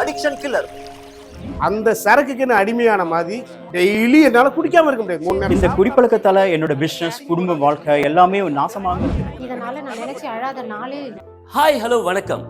Addiction killer அந்த சரக்குக்குன்னு அடிமையான மாதிரி டெய்லி என்னால குடிக்காம இருக்க முடியாது. இந்த குடிப்பழக்கத்தால என்னோட பிசினஸ் குடும்ப வாழ்க்கை எல்லாமே நாசமாக இதனால நான் நினைச்சு அழாத நாளே ஹாய் ஹலோ வணக்கம்.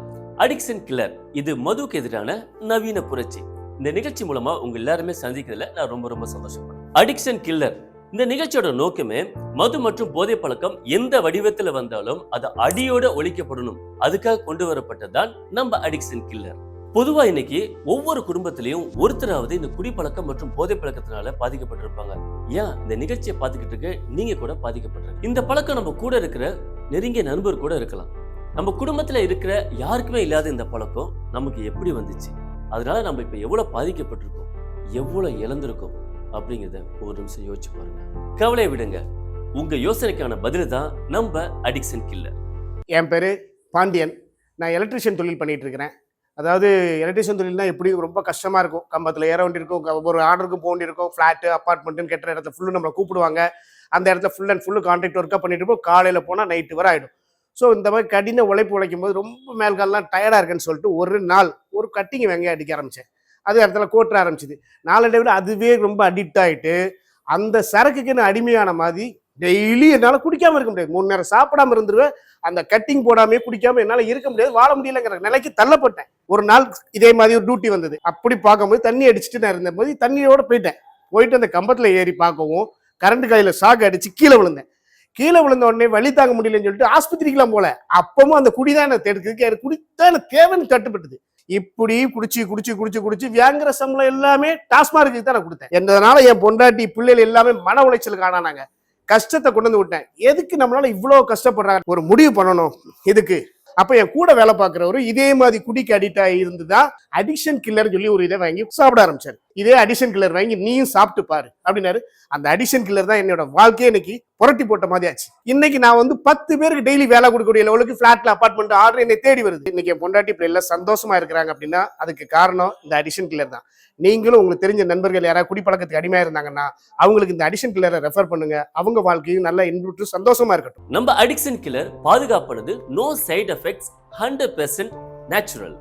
அடிக்ஷன் கில்லர் இது மதுக்கு எதிரான நவீன புரட்சி. இந்த நிகழ்ச்சி மூலமா உங்க எல்லாருமே சந்திக்கிறதுல நான் ரொம்ப ரொம்ப சந்தோஷப்படுறேன். அடிக்ஷன் கில்லர் இந்த நிகழ்ச்சியோட நோக்கமே மது மற்றும் போதை பழக்கம் எந்த வடிவத்துல வந்தாலும் அது அடியோட ஒழிக்கப்படணும். அதுக்காக கொண்டு வரப்பட்டதுதான் நம்ம அடிக்ஷன் கில்லர் பொதுவா இன்னைக்கு ஒவ்வொரு குடும்பத்திலையும் ஒருத்தராவது இந்த குடிப்பழக்கம் மற்றும் போதை பழக்கத்தினால பாதிக்கப்பட்டிருப்பாங்க. ஏன்? இந்த நிகழ்ச்சியை பார்த்துக்கிட்டு இருக்க நீங்க கூட பாதிக்கப்பட்டிருக்கு. இந்த பழக்கம் நம்ம கூட இருக்கிற நெருங்கிய நண்பர் கூட இருக்கலாம். நம்ம குடும்பத்துல இருக்கிற யாருக்குமே இல்லாத இந்த பழக்கம் நமக்கு எப்படி வந்துச்சு? அதனால நம்ம இப்ப எவ்வளவு பாதிக்கப்பட்டிருக்கோம்? எவ்வளவு இழந்திருக்கோம்? அப்படிங்கிறத ஒரு நிமிஷம் யோசிச்சு பாருங்க. கவலையை விடுங்க. உங்க யோசனைக்கான பதில் தான் நம்ம அடிக்ஷன் கில்லர் என் பேரு பாண்டியன். நான் எலக்ட்ரிஷியன் தொழில் பண்ணிட்டு இருக்கிறேன். அதாவது எலக்ட்ரிஷியன் தொழில்னா எப்படி ரொம்ப கஷ்டமா இருக்கும். கம்பத்தில் ஏற வேண்டியிருக்கும். ஒரு ஆர்டருக்கு போக வேண்டியிருக்கும். ஃப்ளாட்டு அப்பார்ட்மெண்ட்டுன்னு கெட்ட இடத்துல ஃபுல்லு நம்மளை கூப்பிடுவாங்க. அந்த இடத்துல ஃபுல் அண்ட் ஃபுல்லு கான்ட்ராக்ட் ஒர்க்காக பண்ணிட்டு இருப்போம் காலையில் போனால் நைட்டு வரை ஆகிடும் ஸோ இந்த மாதிரி கடின உழைப்பு உழைக்கும் போது ரொம்ப மேல்காலெலாம் டயர்டாக இருக்குன்னு சொல்லிட்டு ஒரு நாள் ஒரு கட்டிங் வெங்காயம் அடிக்க ஆரம்பித்தேன் அது இடத்துல கோட்டுற ஆரம்பிச்சுது. நாளடைவில் அதுவே ரொம்ப அடிக்ட் ஆகிட்டு அந்த சரக்குக்குன்னு அடிமையான மாதிரி டெய்லி என்னால் குடிக்காமல் இருக்க முடியாது. மூணு நேரம் சாப்பிடாம இருந்துருவேன். அந்த கட்டிங் போடாமே குடிக்காம என்னால் இருக்க முடியாது. வாழ முடியலங்கிற நிலைக்கு தள்ளப்பட்டேன். ஒரு நாள் இதே மாதிரி ஒரு டியூட்டி வந்தது. அப்படி பார்க்கும்போது தண்ணி அடிச்சுட்டு நான் இருந்தபோது தண்ணியோட போயிட்டேன். போயிட்டு அந்த கம்பத்தில் ஏறி பார்க்கவும் கரண்ட் காயில் சாக அடிச்சு கீழே விழுந்தேன். கீழே விழுந்த உடனே வழி தாங்க முடியலன்னு சொல்லிட்டு ஆஸ்பத்திரிக்கெல்லாம் போல அப்பவும் அந்த குடிதான் எனக்கு எடுக்குது எனக்கு குடித்தான் எனக்கு தேவைன்னு தட்டுப்பட்டது இப்படி குடிச்சு குடிச்சு குடிச்சு குடிச்சு வியாங்கிற சம்பளம் எல்லாமே டாஸ்மார்க்கு தான் நான் கொடுத்தேன். என்றதுனால என் பொண்டாட்டி பிள்ளைகள் எல்லாமே மன உளைச்சலுக்கு ஆனானாங்க கஷ்டத்தை கொண்டு வந்து விட்டேன். எதுக்கு நம்மளால இவ்வளோ கஷ்டப்படுறாங்க? ஒரு முடிவு பண்ணணும் இதுக்கு. அப்ப என் கூட வேலை பார்க்குறவரு இதே மாதிரி குடிக்கு அடிக்ட் ஆகி இருந்துதான் அடிக்ஷன் கில்லர் சொல்லி ஒரு இதை வாங்கி சாப்பிட ஆரம்பிச்சாரு. இதே அடிஷன் கில்லர் வாங்கி நீயும் சாப்பிட்டு பாரு அப்படின்னாரு. அந்த அடிஷன் கில்லர் தான் என்னோட வாழ்க்கையே இன்னைக்கு புரட்டி போட்ட மாதிரி ஆச்சு. இன்னைக்கு நான் வந்து பத்து பேருக்கு டெய்லி வேலை கொடுக்கக்கூடிய லெவலுக்கு ஃபிளாட்ல அபார்ட்மெண்ட் ஆர்டர் என்னை தேடி வருது. இன்னைக்கு என் பொண்டாட்டி இப்படி எல்லாம் சந்தோஷமா இருக்கிறாங்க அப்படின்னா அதுக்கு காரணம் இந்த அடிஷன் கில்லர் தான். நீங்களும் உங்களுக்கு தெரிஞ்ச நண்பர்கள் யாராவது குடிப்பழக்கத்துக்கு அடிமையா இருந்தாங்கன்னா அவங்களுக்கு இந்த அடிஷன் கில்லரை ரெஃபர் பண்ணுங்க. அவங்க வாழ்க்கையும் நல்லா இன்புற்று சந்தோஷமா இருக்கட்டும். நம்ம அடிக்ஷன் கில்லர் பாதுகாப்பானது no side effects hundred percent natural